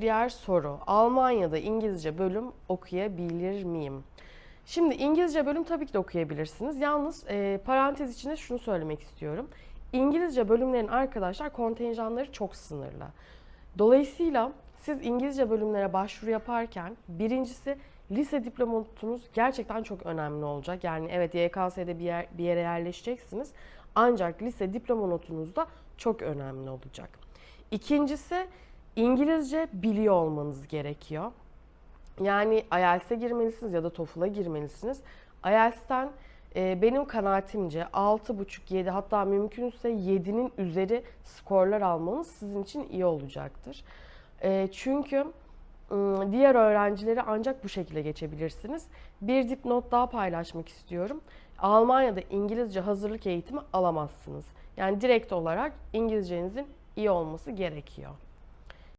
Diğer soru. Almanya'da İngilizce bölüm okuyabilir miyim? Şimdi İngilizce bölüm tabii ki de okuyabilirsiniz. Yalnız e, parantez içinde şunu söylemek istiyorum. İngilizce bölümlerin arkadaşlar kontenjanları çok sınırlı. Dolayısıyla siz İngilizce bölümlere başvuru yaparken birincisi lise diploma notunuz gerçekten çok önemli olacak. Yani evet YKS'de bir, yer, bir yere yerleşeceksiniz. Ancak lise diploma notunuz da çok önemli olacak. İkincisi İngilizce biliyor olmanız gerekiyor. Yani IELTS'e girmelisiniz ya da TOEFL'a girmelisiniz. IELTS'ten e, benim kanaatimce 6,5-7 hatta mümkünse 7'nin üzeri skorlar almanız sizin için iyi olacaktır. E, çünkü ım, diğer öğrencileri ancak bu şekilde geçebilirsiniz. Bir dipnot daha paylaşmak istiyorum. Almanya'da İngilizce hazırlık eğitimi alamazsınız. Yani direkt olarak İngilizcenizin iyi olması gerekiyor.